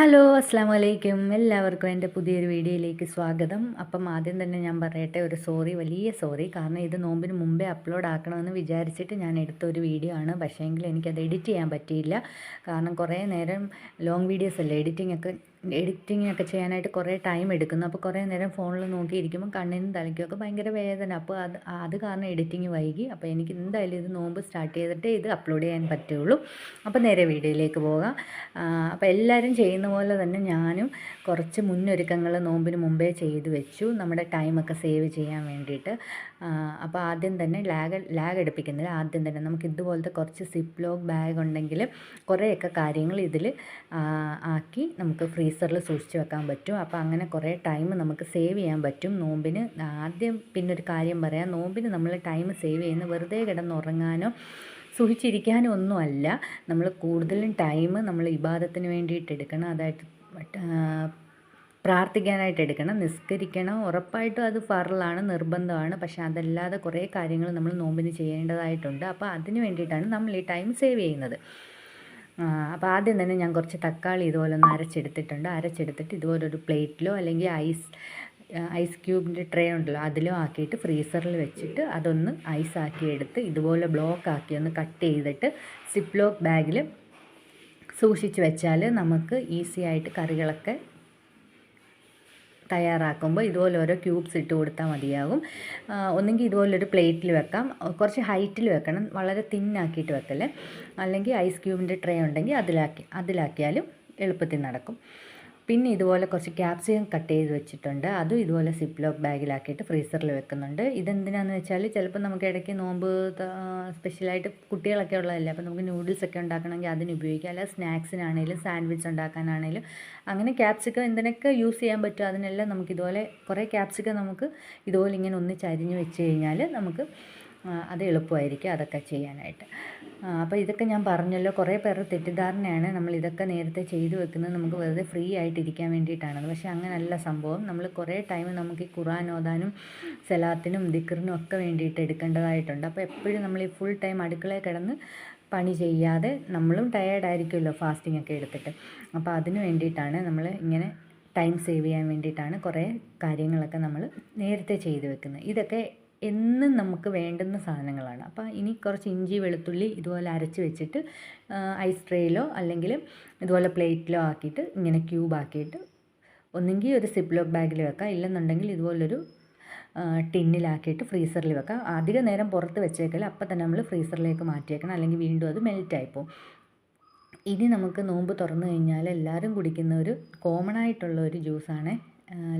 Hello അസ്സാം വലൈക്കും എല്ലാവർക്കും എന്റെ പുതിയൊരു വീഡിയോയിലേക്ക് സ്വാഗതം. അപ്പം ആദ്യം തന്നെ ഞാൻ പറയട്ടെ ഒരു സോറി വലിയ സോറി. കാരണം ഇത് നോമ്പിന് മുമ്പേ അപ്ലോഡ് ആക്കണമെന്ന് വിചാരിച്ചിട്ട് ഞാൻ എടുത്ത ഒരു വീഡിയോ ആണ്. പക്ഷേ എങ്കിൽ എനിക്കത് എഡിറ്റ് ചെയ്യാൻ പറ്റിയില്ല. കാരണം കുറേ നേരം ലോങ് വീഡിയോസ് അല്ലേ എഡിറ്റിംഗ് ഒക്കെ എഡിറ്റിംഗ് ഒക്കെ ചെയ്യാനായിട്ട് കുറേ ടൈം എടുക്കുന്നു. അപ്പോൾ കുറേ നേരം ഫോണിൽ നോക്കിയിരിക്കുമ്പോൾ കണ്ണിനും തലയ്ക്കുമൊക്കെ ഭയങ്കര വേദന. അപ്പോൾ അത് അത് കാരണം എഡിറ്റിങ് വൈകി. അപ്പോൾ എനിക്ക് എന്തായാലും ഇത് നോമ്പ് സ്റ്റാർട്ട് ചെയ്തിട്ട് ഇത് അപ്ലോഡ് ചെയ്യാൻ പറ്റുള്ളൂ. അപ്പോൾ നേരെ വീഡിയോയിലേക്ക് പോകാം. അപ്പോൾ എല്ലാവരും ചെയ്യുന്ന പോലെ തന്നെ ഞാനും കുറച്ച് മുന്നൊരുക്കങ്ങൾ നോമ്പിന് മുമ്പേ ചെയ്ത് വെച്ചു. നമ്മുടെ ടൈമൊക്കെ സേവ് ചെയ്യാൻ വേണ്ടിയിട്ട്. അപ്പോൾ ആദ്യം തന്നെ ലാഗ് ലാഗ് എടുപ്പിക്കുന്നില്ല. ആദ്യം തന്നെ നമുക്ക് ഇതുപോലത്തെ കുറച്ച് സിപ്പ് ലോക്ക് ബാഗ് ഉണ്ടെങ്കിൽ കുറേയൊക്കെ കാര്യങ്ങൾ ഇതിൽ ആക്കി നമുക്ക് ഫ്രീസറിൽ സൂക്ഷിച്ച് വെക്കാൻ പറ്റും. അപ്പോൾ അങ്ങനെ കുറേ ടൈം നമുക്ക് സേവ് ചെയ്യാൻ പറ്റും. നോമ്പിന് ആദ്യം പിന്നെ ഒരു കാര്യം പറയാം. നോമ്പിന് നമ്മൾ ടൈം സേവ് ചെയ്യുന്ന വെറുതെ കിടന്നുറങ്ങാനോ സൂക്ഷിച്ചിരിക്കാനോ ഒന്നുമല്ല നമ്മൾ കൂടുതലും ടൈം നമ്മൾ ഇബാദത്തിന് വേണ്ടിയിട്ട് എടുക്കണം. അതായത് പ്രാർത്ഥിക്കാനായിട്ട് എടുക്കണം. നിസ്കരിക്കണം. ഉറപ്പായിട്ടും അത് ഫറലാണ് നിർബന്ധമാണ്. പക്ഷേ അതല്ലാതെ കുറേ കാര്യങ്ങൾ നമ്മൾ നോമ്പിന് ചെയ്യേണ്ടതായിട്ടുണ്ട്. അപ്പോൾ അതിന് വേണ്ടിയിട്ടാണ് നമ്മൾ ഈ ടൈം സേവ് ചെയ്യുന്നത്. അപ്പോൾ ആദ്യം തന്നെ ഞാൻ കുറച്ച് തക്കാളി ഇതുപോലെ ഒന്ന് അരച്ചെടുത്തിട്ടുണ്ട്. അരച്ചെടുത്തിട്ട് ഇതുപോലെ ഒരു പ്ലേറ്റിലോ അല്ലെങ്കിൽ ഐസ് ഐസ് ക്യൂബിന്റെ ട്രേ ഉണ്ടല്ലോ അതിലോ ആക്കിയിട്ട് ഫ്രീസറിൽ വെച്ചിട്ട് അതൊന്ന് ഐസ് ആക്കി എടുത്ത് ഇതുപോലെ ബ്ലോക്ക് ആക്കി ഒന്ന് കട്ട് ചെയ്തിട്ട് സിപ്ലോക്ക് ബാഗിൽ സൂക്ഷിച്ച് വെച്ചാൽ നമുക്ക് ഈസി ആയിട്ട് കറികളൊക്കെ തയ്യാറാക്കുമ്പോൾ ഇതുപോലെ ഓരോ ക്യൂബ്സ് ഇട്ട് കൊടുത്താൽ മതിയാകും ഒന്നെങ്കിൽ ഇതുപോലൊരു പ്ലേറ്റിൽ വെക്കാം. കുറച്ച് ഹൈറ്റിൽ വെക്കണം. വളരെ തിന്നാക്കിയിട്ട് വെക്കല്ലേ അല്ലെങ്കിൽ ഐസ് ക്യൂബിന്റെ ട്രേ ഉണ്ടെങ്കിൽ അതിലാക്കി അതിലാക്കിയാലും എളുപ്പത്തിൽ നടക്കും. പിന്നെ ഇതുപോലെ കുറച്ച് ക്യാപ്സിക്കം കട്ട് ചെയ്ത് വെച്ചിട്ടുണ്ട്. അതും ഇതുപോലെ സിപ്പ് ലോക്ക് ബാഗിലാക്കിയിട്ട് ഫ്രീസറിൽ വെക്കുന്നുണ്ട്. ഇതെന്തിനാന്ന് വെച്ചാൽ ചിലപ്പോൾ നമുക്ക് ഇടയ്ക്ക് നോമ്പ് സ്പെഷ്യലായിട്ട് കുട്ടികളൊക്കെ ഉള്ളതല്ലേ അപ്പോൾ നമുക്ക് നൂഡിൽസ് ഒക്കെ ഉണ്ടാക്കണമെങ്കിൽ അതിന് ഉപയോഗിക്കാം. അല്ല സ്നാക്സിനാണെങ്കിലും സാൻഡ്വിച്ച് ഉണ്ടാക്കാനാണെങ്കിലും അങ്ങനെ ക്യാപ്സിക്കം എന്തിനൊക്കെ യൂസ് ചെയ്യാൻ പറ്റും അതിനെല്ലാം നമുക്ക് ഇതുപോലെ കുറേ ക്യാപ്സിക്കം നമുക്ക് ഇതുപോലെ ഇങ്ങനെ ഒന്നിച്ചരിഞ്ഞ് വെച്ച് കഴിഞ്ഞാൽ നമുക്ക് അത് എളുപ്പമായിരിക്കും അതൊക്കെ ചെയ്യാനായിട്ട്. അപ്പോൾ ഇതൊക്കെ ഞാൻ പറഞ്ഞല്ലോ. കുറേ പേരുടെ തെറ്റിദ്ധാരണയാണ് നമ്മൾ ഇതൊക്കെ നേരത്തെ ചെയ്തു വെക്കുന്നത്. നമുക്ക് വെറുതെ ഫ്രീ ആയിട്ട് ഇരിക്കാൻ വേണ്ടിയിട്ടാണ് പക്ഷേ അങ്ങനല്ല സംഭവം. നമ്മൾ കുറേ ടൈം നമുക്ക് ഈ ഖുറാൻ ഓതാനും സലാത്തിനും ദിക്കറിനും ഒക്കെ വേണ്ടിയിട്ട് എടുക്കേണ്ടതായിട്ടുണ്ട്. അപ്പോൾ എപ്പോഴും നമ്മൾ ഈ ഫുൾ ടൈം അടുക്കളയിൽ കിടന്ന് പണി ചെയ്യാതെ നമ്മളും ടയേർഡായിരിക്കുമല്ലോ ഫാസ്റ്റിംഗ് ഒക്കെ എടുത്തിട്ട്. അപ്പോൾ അതിന് വേണ്ടിയിട്ടാണ് നമ്മൾ ഇങ്ങനെ ടൈം സേവ് ചെയ്യാൻ വേണ്ടിയിട്ടാണ് കുറേ കാര്യങ്ങളൊക്കെ നമ്മൾ നേരത്തെ ചെയ്തു വെക്കുന്നത്. ഇതൊക്കെ എന്നും നമുക്ക് വേണ്ടുന്ന സാധനങ്ങളാണ്. അപ്പോൾ ഇനി കുറച്ച് ഇഞ്ചി വെളുത്തുള്ളി ഇതുപോലെ അരച്ച് വെച്ചിട്ട് ഐസ് ട്രേയിലോ അല്ലെങ്കിൽ ഇതുപോലെ പ്ലേറ്റിലോ ആക്കിയിട്ട് ഇങ്ങനെ ക്യൂബ് ആക്കിയിട്ട് ഒന്നെങ്കിൽ ഒരു സിപ്ലോക്ക് ബാഗിൽ വെക്കാം. ഇല്ലെന്നുണ്ടെങ്കിൽ ഇതുപോലൊരു ടിന്നിലാക്കിയിട്ട് ഫ്രീസറിൽ വെക്കാം. അധിക നേരം പുറത്ത് വെച്ചേക്കൽ അപ്പം തന്നെ നമ്മൾ ഫ്രീസറിലേക്ക് മാറ്റിയേക്കണം. അല്ലെങ്കിൽ വീണ്ടും അത് മെൽറ്റായിപ്പോൾ ഇനി നമുക്ക് നോമ്പ് തുറന്നു കഴിഞ്ഞാൽ എല്ലാവരും കുടിക്കുന്ന ഒരു കോമൺ ആയിട്ടുള്ള ഒരു ജ്യൂസാണ്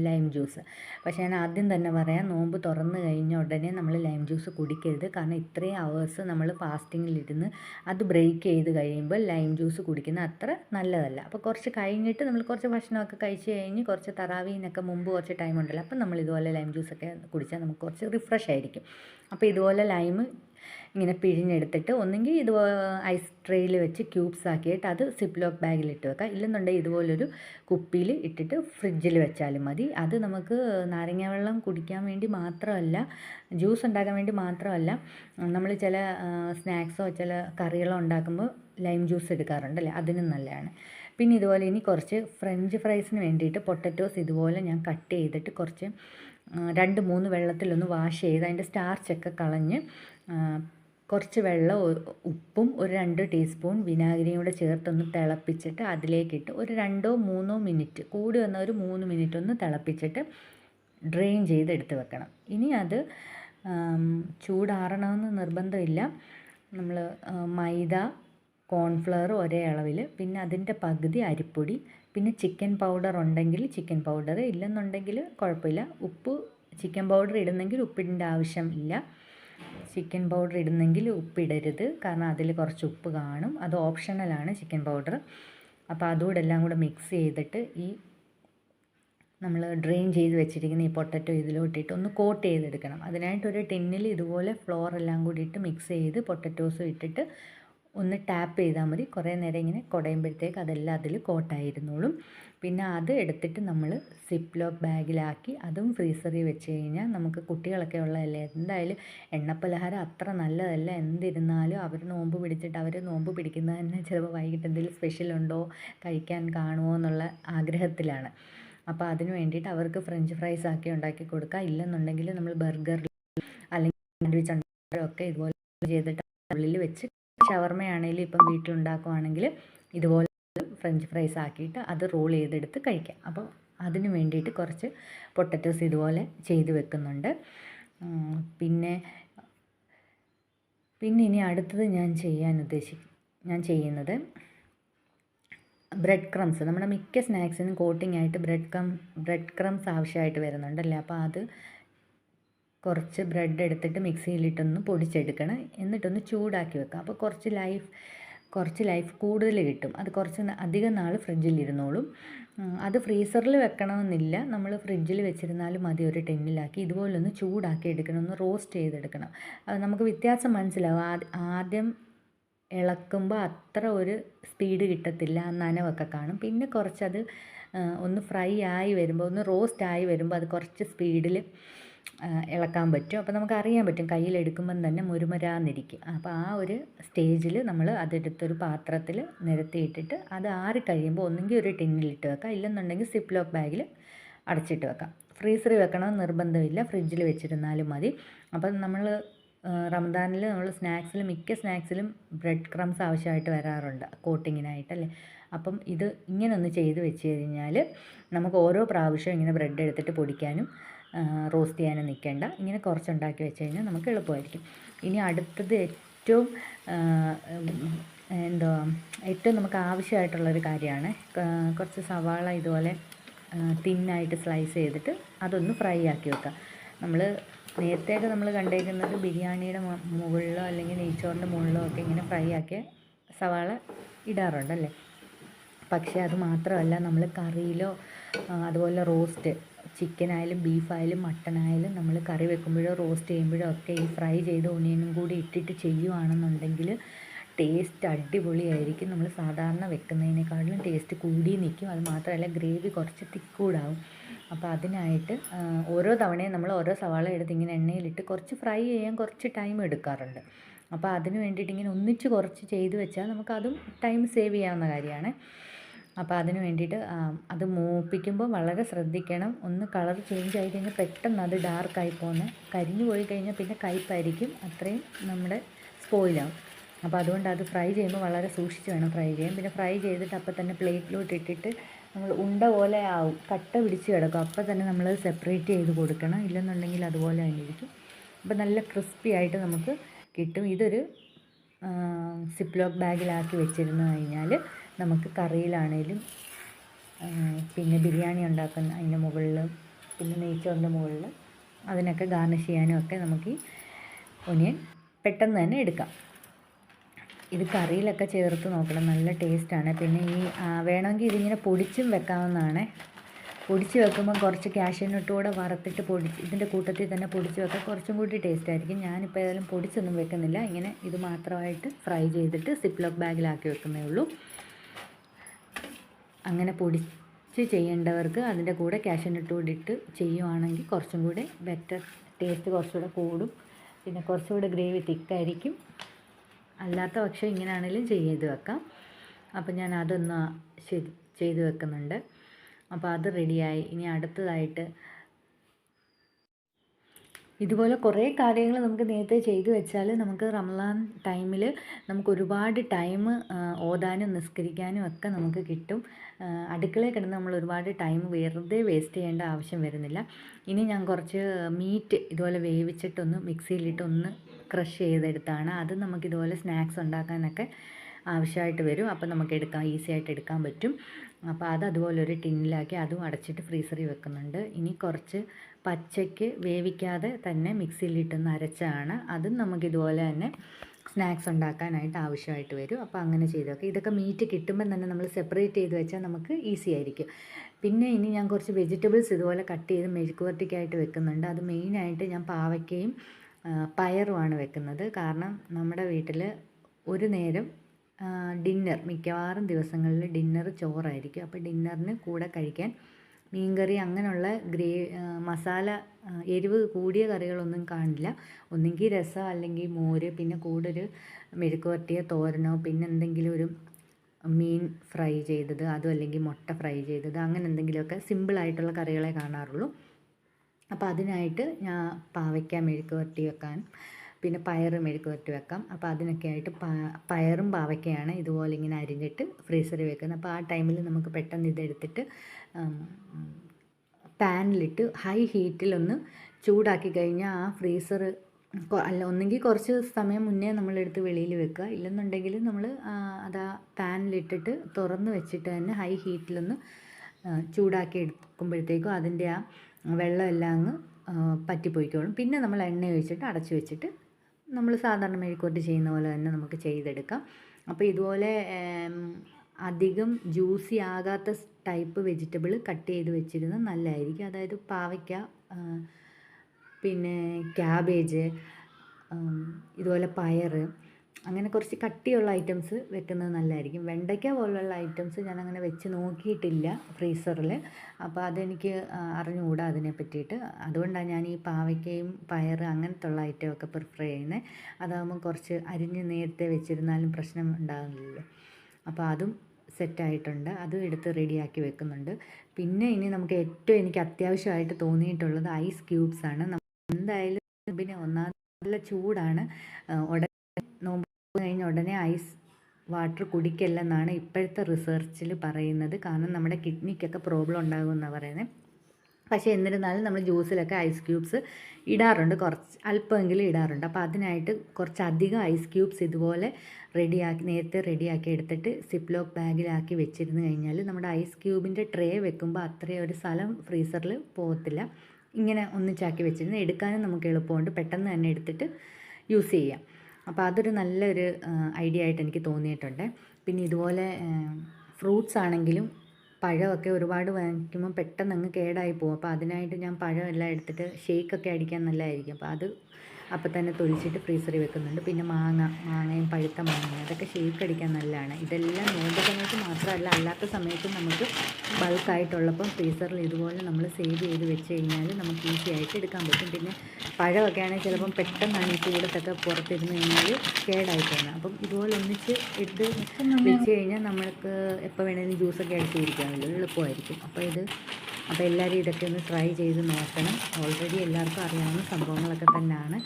ലൈം ജ്യൂസ് പക്ഷേ ഞാൻ ആദ്യം തന്നെ പറയാം നോമ്പ് തുറന്നു കഴിഞ്ഞ ഉടനെ നമ്മൾ ലൈം ജ്യൂസ് കുടിക്കരുത്. കാരണം ഇത്രയും അവേഴ്സ് നമ്മൾ ഫാസ്റ്റിങ്ങിലിരുന്ന് അത് ബ്രേക്ക് ചെയ്ത് കഴിയുമ്പോൾ ലൈം ജ്യൂസ് കുടിക്കുന്നത് അത്ര നല്ലതല്ല. അപ്പോൾ കുറച്ച് കഴിഞ്ഞിട്ട് നമ്മൾ കുറച്ച് ഭക്ഷണമൊക്കെ കഴിച്ച് കഴിഞ്ഞ് കുറച്ച് തറാവീനൊക്കെ മുമ്പ് കുറച്ച് ടൈം ഉണ്ടല്ലോ അപ്പം നമ്മൾ ഇതുപോലെ ലൈം ജ്യൂസൊക്കെ കുടിച്ചാൽ നമുക്ക് കുറച്ച് റിഫ്രഷ് ആയിരിക്കും. അപ്പോൾ ഇതുപോലെ ലൈം ഇങ്ങനെ പിഴിഞ്ഞെടുത്തിട്ട് ഒന്നുകിൽ ഇത് ഐസ് ട്രേയിൽ വെച്ച് ക്യൂബ്സ് ആക്കിയിട്ട് അത് സിപ്പ് ലോക്ക് ബാഗിലിട്ട് വെക്കാം. ഇല്ലെന്നുണ്ടെങ്കിൽ ഇതുപോലൊരു കുപ്പിയിൽ ഇട്ടിട്ട് ഫ്രിഡ്ജിൽ വെച്ചാലും മതി. അത് നമുക്ക് നാരങ്ങ വെള്ളം കുടിക്കാൻ വേണ്ടി മാത്രമല്ല ജ്യൂസ് ഉണ്ടാക്കാൻ വേണ്ടി മാത്രമല്ല നമ്മൾ ചില സ്നാക്സോ ചില കറികളോ ഉണ്ടാക്കുമ്പോൾ ലൈം ജ്യൂസ് എടുക്കാറുണ്ടല്ലേ അതിനും നല്ലതാണ്. പിന്നെ ഇതുപോലെ ഇനി കുറച്ച് ഫ്രഞ്ച് ഫ്രൈസിന് വേണ്ടിയിട്ട് പൊട്ടറ്റോസ് ഇതുപോലെ ഞാൻ കട്ട് ചെയ്തിട്ട് കുറച്ച് രണ്ട് മൂന്ന് വെള്ളത്തിലൊന്ന് വാഷ് ചെയ്ത് അതിന്റെ സ്റ്റാർച്ചൊക്കെ കളഞ്ഞ് കുറച്ച് വെള്ളം ഉപ്പും ഒരു രണ്ട് ടീസ്പൂൺ വിനാഗിരിയും കൂടെ ചേർത്തൊന്ന് തിളപ്പിച്ചിട്ട് അതിലേക്കിട്ട് ഒരു രണ്ടോ മൂന്നോ മിനിറ്റ് കൂടി വന്ന ഒരു മൂന്ന് മിനിറ്റ് ഒന്ന് തിളപ്പിച്ചിട്ട് ഡ്രെയിൻ ചെയ്ത് എടുത്ത് വെക്കണം. ഇനി അത് ചൂടാറണമെന്ന് നിർബന്ധമില്ല. നമ്മൾ മൈദ കോൺഫ്ലവർ ഒരേ അളവിൽ പിന്നെ അതിന്റെ പകുതി അരിപ്പൊടി പിന്നെ ചിക്കൻ പൗഡർ ഉണ്ടെങ്കിൽ ചിക്കൻ പൗഡർ ഇല്ലെന്നുണ്ടെങ്കിൽ കുഴപ്പമില്ല. ഉപ്പ് ചിക്കൻ പൗഡർ ഇടുന്നെങ്കിൽ ഉപ്പിടേണ്ട ആവശ്യമില്ല ചിക്കൻ പൗഡർ ഇടുന്നെങ്കിൽ ഉപ്പിടരുത്. കാരണം അതിൽ കുറച്ച് ഉപ്പ് കാണും. അത് ഓപ്ഷണലാണ് ചിക്കൻ പൗഡർ. അപ്പോൾ അതുകൂടെ എല്ലാം കൂടെ മിക്സ് ചെയ്തിട്ട് ഈ നമ്മൾ ഡ്രെയിൻ ചെയ്ത് വെച്ചിരിക്കുന്ന ഈ പൊട്ടറ്റോ ഇതിലോട്ടിട്ട് ഒന്ന് കോട്ട് ചെയ്തെടുക്കണം. അതിനായിട്ടൊരു ടിന്നിൽ ഇതുപോലെ ഫ്ലോർ എല്ലാം കൂടി ഇട്ട് മിക്സ് ചെയ്ത് പൊട്ടറ്റോസും ഇട്ടിട്ട് ഒന്ന് ടാപ്പ് ചെയ്താൽ മതി. കുറേ നേരം ഇങ്ങനെ കുടയുമ്പോഴത്തേക്ക് അതെല്ലാം അതിൽ കോട്ടായിരുന്നോളും പിന്നെ അത് എടുത്തിട്ട് നമ്മൾ സിപ്പ് ലോക്ക് ബാഗിലാക്കി അതും ഫ്രീസറിൽ വെച്ച് കഴിഞ്ഞാൽ നമുക്ക് കുട്ടികളൊക്കെ ഉള്ളതല്ലേ എന്തായാലും എണ്ണപ്പലഹാരം അത്ര നല്ലതല്ല. എന്തിരുന്നാലും അവർ നോമ്പ് പിടിച്ചിട്ട് അവർ നോമ്പ് പിടിക്കുന്നത് തന്നെ ചിലപ്പോൾ വൈകിട്ട് എന്തെങ്കിലും സ്പെഷ്യൽ ഉണ്ടോ? കഴിക്കാൻ കാണുമോ എന്നുള്ള ആഗ്രഹത്തിലാണ്. അപ്പോൾ അതിന് വേണ്ടിയിട്ട് അവർക്ക് ഫ്രഞ്ച് ഫ്രൈസ് ആക്കി ഉണ്ടാക്കി കൊടുക്കുക. ഇല്ലെന്നുണ്ടെങ്കിൽ നമ്മൾ ബർഗർ അല്ലെങ്കിൽ സാൻഡ്വിച്ച് ഒക്കെ ഇതുപോലെ ചെയ്തിട്ട് ഉള്ളിൽ വെച്ച് ഷവർമയാണെങ്കിലും ഇപ്പം വീട്ടിലുണ്ടാക്കുവാണെങ്കിൽ ഇതുപോലെ ഫ്രഞ്ച് ഫ്രൈസ് ആക്കിയിട്ട് അത് റോൾ ചെയ്തെടുത്ത് കഴിക്കാം. അപ്പോൾ അതിന് വേണ്ടിയിട്ട് കുറച്ച് പൊട്ടറ്റോസ് ഇതുപോലെ ചെയ്ത് വെക്കുന്നുണ്ട്. പിന്നെ പിന്നെ ഇനി അടുത്തത് ഞാൻ ചെയ്യാൻ ഉദ്ദേശി ഞാൻ ചെയ്യുന്നത് ബ്രെഡ് ക്രംസ്. നമ്മുടെ മിക്ക സ്നാക്സിനും കോട്ടിംഗ് ആയിട്ട് ബ്രെഡ് ക്രം ബ്രെഡ് ക്രംസ് ആവശ്യമായിട്ട് വരുന്നുണ്ടല്ലേ? അപ്പോൾ അത് കുറച്ച് ബ്രെഡ് എടുത്തിട്ട് മിക്സിയിലിട്ടൊന്ന് പൊടിച്ചെടുക്കണം. എന്നിട്ടൊന്ന് ചൂടാക്കി വെക്കുക അപ്പോൾ കുറച്ച് ലൈഫ് കുറച്ച് ലൈഫ് കൂടുതൽ കിട്ടും. അത് കുറച്ച് അധികം നാൾ ഫ്രിഡ്ജിലിരുന്നോളും അത് ഫ്രീസറിൽ വെക്കണമെന്നില്ല. നമ്മൾ ഫ്രിഡ്ജിൽ വെച്ചിരുന്നാലും മതി ഒരു ടിന്നിലാക്കി. ഇതുപോലൊന്ന് ചൂടാക്കി എടുക്കണം. ഒന്ന് റോസ്റ്റ് ചെയ്തെടുക്കണം. നമുക്ക് വ്യത്യാസം മനസ്സിലാവും. ആദ്യം ഇളക്കുമ്പോൾ അത്ര ഒരു സ്പീഡ് കിട്ടത്തില്ല. നനവൊക്കെ കാണും. പിന്നെ കുറച്ചത് ഒന്ന് ഫ്രൈ ആയി വരുമ്പോൾ ഒന്ന് റോസ്റ്റ് ആയി വരുമ്പോൾ അത് കുറച്ച് സ്പീഡിൽ ഇളക്കാൻ പറ്റും. അപ്പോൾ നമുക്ക് അറിയാൻ പറ്റും കയ്യിലെടുക്കുമ്പം തന്നെ മുരുമരാന്നിരിക്കും. അപ്പോൾ ആ ഒരു സ്റ്റേജിൽ നമ്മൾ അതെടുത്തൊരു പാത്രത്തിൽ നിരത്തിയിട്ടിട്ട് അത് ആറി കഴിയുമ്പോൾ ഒന്നെങ്കിൽ ഒരു ടിന്നിലിട്ട് വെക്കാം. ഇല്ലെന്നുണ്ടെങ്കിൽ സിപ്പ് ലോക്ക് ബാഗിൽ അടച്ചിട്ട് വെക്കാം. ഫ്രീസറിൽ വെക്കണം നിർബന്ധമില്ല. ഫ്രിഡ്ജിൽ വെച്ചിരുന്നാലും മതി. അപ്പം നമ്മൾ റമദാനിൽ നമ്മൾ സ്നാക്സിൽ മിക്ക സ്നാക്സിലും ബ്രെഡ് ക്രംസ് ആവശ്യമായിട്ട് വരാറുണ്ട് കോട്ടിങ്ങിനായിട്ടല്ലേ അപ്പം ഇത് ഇങ്ങനെ ഒന്ന് ചെയ്ത് വെച്ച് കഴിഞ്ഞാൽ നമുക്ക് ഓരോ പ്രാവശ്യം ഇങ്ങനെ ബ്രെഡ് എടുത്തിട്ട് പൊടിക്കാനും റോസ്റ്റ് ചെയ്യാനും നിൽക്കേണ്ട. ഇങ്ങനെ കുറച്ചുണ്ടാക്കി വെച്ച് കഴിഞ്ഞാൽ നമുക്ക് എളുപ്പമായിരിക്കും. ഇനി അടുത്തത് ഏറ്റവും എന്തോ ഏറ്റവും നമുക്ക് ആവശ്യമായിട്ടുള്ളൊരു കാര്യമാണ്. കുറച്ച് സവാള ഇതുപോലെ തിന്നായിട്ട് സ്ലൈസ് ചെയ്തിട്ട് അതൊന്ന് ഫ്രൈ ആക്കി വെക്കുക. നമ്മൾ നേരത്തെയൊക്കെ നമ്മൾ കണ്ടേക്കുന്നത് ബിരിയാണിയുടെ മുകളിലോ അല്ലെങ്കിൽ നെയ്ച്ചോറിന്റെ മുകളിലോ ഒക്കെ ഇങ്ങനെ ഫ്രൈ ആക്കിയ സവാള ഇടാറുണ്ടല്ലേ? പക്ഷേ അത് മാത്രമല്ല നമ്മൾ കറിയിലോ അതുപോലെ റോസ്റ്റ് ചിക്കനായാലും ബീഫായാലും മട്ടനായാലും നമ്മൾ കറി വെക്കുമ്പോഴോ റോസ്റ്റ് ചെയ്യുമ്പോഴോ ഒക്കെ ഈ ഫ്രൈ ചെയ്ത ഒനിയനും കൂടി ഇട്ടിട്ട് ചെയ്യുവാണെന്നുണ്ടെങ്കിൽ ടേസ്റ്റ് അടിപൊളിയായിരിക്കും. നമ്മൾ സാധാരണ വെക്കുന്നതിനേക്കാളും ടേസ്റ്റ് കൂടി നിൽക്കും. അത് മാത്രമല്ല ഗ്രേവി കുറച്ച് തിക്കൂടാവും. അപ്പോൾ അതിനായിട്ട് ഓരോ തവണയും നമ്മൾ ഓരോ സവാള എടുത്ത് ഇങ്ങനെ എണ്ണയിലിട്ട് കുറച്ച് ഫ്രൈ ചെയ്യാൻ കുറച്ച് ടൈം എടുക്കാറുണ്ട്. അപ്പോൾ അതിന് വേണ്ടിയിട്ട് ഇങ്ങനെ ഒന്നിച്ച് കുറച്ച് ചെയ്ത് വെച്ചാൽ നമുക്കതും ടൈം സേവ് ചെയ്യാവുന്ന കാര്യമാണ്. അപ്പോൾ അതിന് വേണ്ടിയിട്ട് അത് മൂപ്പിക്കുമ്പോൾ വളരെ ശ്രദ്ധിക്കണം. ഒന്ന് കളർ ചേഞ്ച് ആയി കഴിഞ്ഞാൽ പെട്ടെന്ന് അത് ഡാർക്കായി പോകുന്നത് കരിഞ്ഞു പോയി കഴിഞ്ഞാൽ പിന്നെ കയ്പായിരിക്കും അത്രയും നമ്മുടെ സ്പോയിലാവും അപ്പോൾ അതുകൊണ്ട് അത് ഫ്രൈ ചെയ്യുമ്പോൾ വളരെ സൂക്ഷിച്ച് വേണം ഫ്രൈ ചെയ്യാൻ. പിന്നെ ഫ്രൈ ചെയ്തിട്ട് അപ്പം തന്നെ പ്ലേറ്റിലോട്ട് ഇട്ടിട്ട് നമ്മൾ ഉണ്ട പോലെ ആവും. കട്ട പിടിച്ച് കിടക്കും. അപ്പം തന്നെ നമ്മൾ സെപ്പറേറ്റ് ചെയ്ത് കൊടുക്കണം. ഇല്ലെന്നുണ്ടെങ്കിൽ അതുപോലെ തന്നെ അപ്പോൾ നല്ല ക്രിസ്പി ആയിട്ട് നമുക്ക് കിട്ടും. ഇതൊരു സിപ്ലോക്ക് ബാഗിലാക്കി വെച്ചിരുന്നു കഴിഞ്ഞാൽ നമുക്ക് കറിയിലാണേലും പിന്നെ ബിരിയാണി ഉണ്ടാക്കുന്ന അതിന്റെ മുകളിൽ പിന്നെ നെയ്ച്ചോറിന്റെ മുകളിൽ അതിനൊക്കെ ഗാർണിഷ് ചെയ്യാനും ഒക്കെ നമുക്ക് ഈ ഒനിയൻ പെട്ടെന്ന് തന്നെ എടുക്കാം. ഇത് കറിയിലൊക്കെ ചേർത്ത് നോക്കണം നല്ല ടേസ്റ്റാണ്. പിന്നെ ഈ വേണമെങ്കിൽ ഇതിങ്ങനെ പൊടിച്ചും വെക്കാവുന്നതാണ്. പൊടിച്ച് വെക്കുമ്പോൾ കുറച്ച് കാഷ്യനട്ട് കൂടെ വറുത്തിട്ട് പൊടിച്ച് ഇതിന്റെ കൂട്ടത്തിൽ തന്നെ പൊടിച്ച് വെക്കാം കുറച്ചും കൂടി ടേസ്റ്റ് ആയിരിക്കും ഞാനിപ്പോൾ ഏതായാലും പൊടിച്ചൊന്നും വെക്കുന്നില്ല. ഇങ്ങനെ ഇത് മാത്രമായിട്ട് ഫ്രൈ ചെയ്തിട്ട് സിപ്ലോക്ക് ബാഗിലാക്കി വെക്കുന്നേ ഉള്ളൂ. അങ്ങനെ പൊടിച്ച് ചെയ്യേണ്ടവർക്ക് അതിന്റെ കൂടെ കാഷ്യനട്ട് കൂടി ഇട്ട് ചെയ്യുവാണെങ്കിൽ കുറച്ചും കൂടെ ബെറ്റർ ടേസ്റ്റ് കുറച്ചുകൂടെ കൂടും. പിന്നെ കുറച്ചുകൂടെ ഗ്രേവി തിക്കായിരിക്കും. അല്ലാത്ത പക്ഷം ഇങ്ങനെയാണെങ്കിലും ചെയ്ത് വെക്കാം. അപ്പോൾ ഞാൻ അതൊന്ന് ചെയ്ത് വെക്കുന്നുണ്ട്. അപ്പോൾ അത് റെഡിയായി ഇനി അടുത്തതായിട്ട് ഇതുപോലെ കുറേ കാര്യങ്ങൾ നമുക്ക് നേരത്തെ ചെയ്തു വെച്ചാൽ നമുക്ക് റംലാൻ ടൈമിൽ നമുക്ക് ഒരുപാട് ടൈം ഓതാനും നിസ്കരിക്കാനും ഒക്കെ നമുക്ക് കിട്ടും. അടുക്കളയിൽ കിടന്ന് നമ്മൾ ഒരുപാട് ടൈം വെറുതെ വേസ്റ്റ് ചെയ്യേണ്ട ആവശ്യം വരുന്നില്ല. ഇനി ഞാൻ കുറച്ച് മീറ്റ് ഇതുപോലെ വേവിച്ചിട്ടൊന്ന് മിക്സിയിലിട്ടൊന്ന് ക്രഷ് ചെയ്തെടുത്താണ്. അത് നമുക്കിതുപോലെ സ്നാക്സ് ഉണ്ടാക്കാനൊക്കെ ആവശ്യമായിട്ട് വരും. അപ്പോൾ നമുക്ക് എടുക്കാം ഈസി ആയിട്ട് എടുക്കാൻ പറ്റും. അപ്പോൾ അത് അതുപോലെ ഒരു ടിന്നിലാക്കി അതും അടച്ചിട്ട് ഫ്രീസറിൽ വെക്കുന്നുണ്ട്. ഇനി കുറച്ച് പച്ചയ്ക്ക് വേവിക്കാതെ തന്നെ മിക്സിയിലിട്ടൊന്ന് അരച്ചാണ്. അതും നമുക്കിതുപോലെ തന്നെ സ്നാക്സ് ഉണ്ടാക്കാനായിട്ട് ആവശ്യമായിട്ട് വരും. അപ്പോൾ അങ്ങനെ ചെയ്ത് വെക്കാം ഇതൊക്കെ മീറ്റ് കിട്ടുമ്പോൾ തന്നെ നമ്മൾ സെപ്പറേറ്റ് ചെയ്ത് വെച്ചാൽ നമുക്ക് ഈസി ആയിരിക്കും. പിന്നെ ഇനി ഞാൻ കുറച്ച് വെജിറ്റബിൾസ് ഇതുപോലെ കട്ട് ചെയ്ത് മെഴുക്കുവരട്ടിക്കായിട്ട് വെക്കുന്നുണ്ട്. അത് മെയിനായിട്ട് ഞാൻ പാവയ്ക്കയും പയറുമാണ് വെക്കുന്നത്. കാരണം നമ്മുടെ വീട്ടിൽ ഒരു നേരം ഡിന്നർ മിക്കവാറും ദിവസങ്ങളിൽ ഡിന്നർ ചോറായിരിക്കും. അപ്പോൾ ഡിന്നറിന് കൂടെ കഴിക്കാൻ മീൻകറി അങ്ങനെയുള്ള ഗ്രേ മസാല എരിവ് കൂടിയ കറികളൊന്നും കാണില്ല. ഒന്നെങ്കിൽ രസം അല്ലെങ്കിൽ മോര് പിന്നെ കൂടെ ഒരു മെഴുക്ക് വരട്ടിയ തോരനോ പിന്നെ എന്തെങ്കിലും ഒരു മീൻ ഫ്രൈ ചെയ്തത് അതും അല്ലെങ്കിൽ മുട്ട ഫ്രൈ ചെയ്തത് അങ്ങനെ എന്തെങ്കിലുമൊക്കെ സിമ്പിളായിട്ടുള്ള കറികളെ കാണാറുള്ളൂ. അപ്പോൾ അതിനായിട്ട് ഞാൻ പാവയ്ക്ക മെഴുക്ക് വരട്ടി വെക്കാൻ പിന്നെ പയർ മെഴുക്ക് വരട്ടി വെക്കാം. അപ്പോൾ അതിനൊക്കെ ആയിട്ട് പയറും പാവയ്ക്കയാണ് ഇതുപോലെ ഇങ്ങനെ അരിഞ്ഞിട്ട് ഫ്രീസറിൽ വെക്കുന്നത്. അപ്പോൾ ആ ടൈമിൽ നമുക്ക് പെട്ടെന്ന് ഇതെടുത്തിട്ട് പാനിലിട്ട് ഹൈ ഹീറ്റിലൊന്ന് ചൂടാക്കി കഴിഞ്ഞാൽ ആ ഫ്രീസർ അല്ല ഒന്നെങ്കിൽ കുറച്ച് സമയം മുന്നേ നമ്മളെടുത്ത് വെളിയിൽ വെക്കുക. ഇല്ലെന്നുണ്ടെങ്കിൽ നമ്മൾ അതാ പാനിലിട്ടിട്ട് തുറന്ന് വെച്ചിട്ട് തന്നെ ഹൈ ഹീറ്റിലൊന്ന് ചൂടാക്കി എടുക്കുമ്പോഴത്തേക്കും അതിന്റെ ആ വെള്ളമെല്ലാം അങ്ങ് പറ്റിപ്പോയിക്കോളും. പിന്നെ നമ്മൾ എണ്ണ ഒഴിച്ചിട്ട് അടച്ചു വെച്ചിട്ട് നമ്മൾ സാധാരണ മെഴുക്കുവരട്ടി ചെയ്യുന്ന പോലെ തന്നെ നമുക്ക് ചെയ്തെടുക്കാം. അപ്പോൾ ഇതുപോലെ അധികം ജ്യൂസി ആകാത്ത ടൈപ്പ് വെജിറ്റബിൾ കട്ട് ചെയ്ത് വെച്ചിരുന്ന നല്ലതായിരിക്കും അതായത് പാവയ്ക്ക പിന്നെ ക്യാബേജ് ഇതുപോലെ പയർ അങ്ങനെ കുറച്ച് കട്ടിയുള്ള ഐറ്റംസ് വെക്കുന്നത് നല്ലതായിരിക്കും. വെണ്ടയ്ക്ക പോലുള്ള ഐറ്റംസ് ഞാൻ അങ്ങനെ വെച്ച് നോക്കിയിട്ടില്ല ഫ്രീസറിൽ അപ്പോൾ അതെനിക്ക് അറിഞ്ഞുകൂടാ അതിനെ പറ്റിയിട്ട്. അതുകൊണ്ടാണ് ഞാൻ ഈ പാവയ്ക്കയും പയർ ഉള്ള ഐറ്റമൊക്കെ പ്രിഫർ ചെയ്യുന്നത് അതാകുമ്പോൾ കുറച്ച് അരിഞ്ഞ് നേരത്തെ വെച്ചിരുന്നാലും പ്രശ്നം ഉണ്ടാകുന്നില്ലല്ലോ അപ്പോൾ അതും സെറ്റായിട്ടുണ്ട്. അതും എടുത്ത് റെഡിയാക്കി വെക്കുന്നുണ്ട്. പിന്നെ ഇനി നമുക്ക് ഏറ്റവും എനിക്ക് അത്യാവശ്യമായിട്ട് തോന്നിയിട്ടുള്ളത് ഐസ് ക്യൂബ്സ് ആണ് എന്തായാലും പിന്നെ ഒന്നാം നല്ല ചൂടാണ്. നോമ്പ് കഴിഞ്ഞ ഉടനെ ഐസ് വാട്ടർ കുടിക്കല്ലെന്നാണ് ഇപ്പോഴത്തെ റിസർച്ചിൽ പറയുന്നത്. കാരണം നമ്മുടെ കിഡ്നിക്കൊക്കെ പ്രോബ്ലം ഉണ്ടാകുമെന്നാണ് പറയുന്നത് പക്ഷേ എന്നിരുന്നാലും നമ്മൾ ജ്യൂസിലൊക്കെ ഐസ് ക്യൂബ്സ് ഇടാറുണ്ട്. കുറച്ച് അല്പമെങ്കിലും ഇടാറുണ്ട്. അപ്പോൾ അതിനായിട്ട് കുറച്ചധികം ഐസ് ക്യൂബ്സ് ഇതുപോലെ റെഡിയാക്കി നേരത്തെ റെഡിയാക്കി എടുത്തിട്ട് സിപ്ലോക്ക് ബാഗിലാക്കി വെച്ചിരുന്നു കഴിഞ്ഞാൽ നമ്മുടെ ഐസ് ക്യൂബിന്റെ ട്രേ വെക്കുമ്പോൾ അത്രയും ഒരു സ്ഥലം ഫ്രീസറിൽ പോകത്തില്ല. ഇങ്ങനെ ഒന്നിച്ചാക്കി വെച്ചിരുന്ന് എടുക്കാനും നമുക്ക് എളുപ്പമുണ്ട്. പെട്ടെന്ന് തന്നെ എടുത്തിട്ട് യൂസ് ചെയ്യാം. അപ്പോൾ അതൊരു നല്ലൊരു ഐഡിയ ആയിട്ട് എനിക്ക് തോന്നിയിട്ടുണ്ട്. പിന്നെ ഇതുപോലെ ഫ്രൂട്ട്സ് ആണെങ്കിലും പഴമൊക്കെ ഒരുപാട് വാങ്ങിക്കുമ്പോൾ പെട്ടെന്ന് അങ്ങ് കേടായി പോകും. അപ്പോൾ അതിനായിട്ട് ഞാൻ പഴം എല്ലാം എടുത്തിട്ട് ഷേക്കൊക്കെ അടിക്കാൻ നല്ലതായിരിക്കും. അപ്പോൾ അത് അപ്പം തന്നെ തൊലിച്ചിട്ട് ഫ്രീസറിൽ വെക്കുന്നുണ്ട്. പിന്നെ മാങ്ങ മാങ്ങയും പഴുത്ത മാങ്ങ അതൊക്കെ ഷേക്ക് അടിക്കാൻ നല്ലതാണ്. ഇതെല്ലാം നോമ്പ് സമയത്ത് മാത്രമല്ല അല്ലാത്ത സമയത്തും നമുക്ക് ബൾക്കായിട്ടുള്ളപ്പം ഫ്രീസറിൽ ഇതുപോലെ നമ്മൾ സേവ് ചെയ്ത് വെച്ച് കഴിഞ്ഞാൽ നമുക്ക് ഈസി ആയിട്ട് എടുക്കാൻ പറ്റും. പിന്നെ പഴമൊക്കെ ആണെങ്കിൽ ചിലപ്പം പെട്ടെന്നാണ് ഈ ചൂടത്തൊക്കെ പുറത്തിരുന്ന് കഴിഞ്ഞാൽ കേടായി പോകുന്നത്. അപ്പം ഇതുപോലെ ഒന്നിച്ച് എടുത്ത് വെച്ച് കഴിഞ്ഞാൽ നമ്മൾക്ക് എപ്പോൾ വേണമെങ്കിലും ജ്യൂസൊക്കെ അടിച്ച് കുടിക്കാമല്ലോ എളുപ്പമായിരിക്കും. അപ്പോൾ ഇത് അപ്പോൾ എല്ലാവരും ഇതൊക്കെ ഒന്ന് ട്രൈ ചെയ്ത് നോക്കണം. ഓൾറെഡി എല്ലാവർക്കും അറിയാവുന്ന സംഭവങ്ങളൊക്കെ തന്നെയാണ്.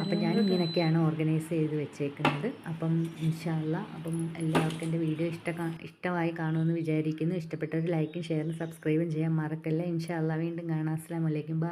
അപ്പം ഞാൻ ഇങ്ങനെയൊക്കെയാണ് ഓർഗനൈസ് ചെയ്ത് വെച്ചേക്കുന്നത്. അപ്പം ഇൻഷാല്ല അപ്പം എല്ലാവർക്കും എന്റെ വീഡിയോ ഇഷ്ട ഇഷ്ടമായി കാണുമെന്ന് വിചാരിക്കുന്നു. ഇഷ്ടപ്പെട്ടവർ ലൈക്കും ഷെയറും സബ്സ്ക്രൈബും ചെയ്യാൻ മറക്കല്ല. ഇൻഷാല്ല വീണ്ടും കാണാം. അസ്സാം വലൈക്കും ബൈ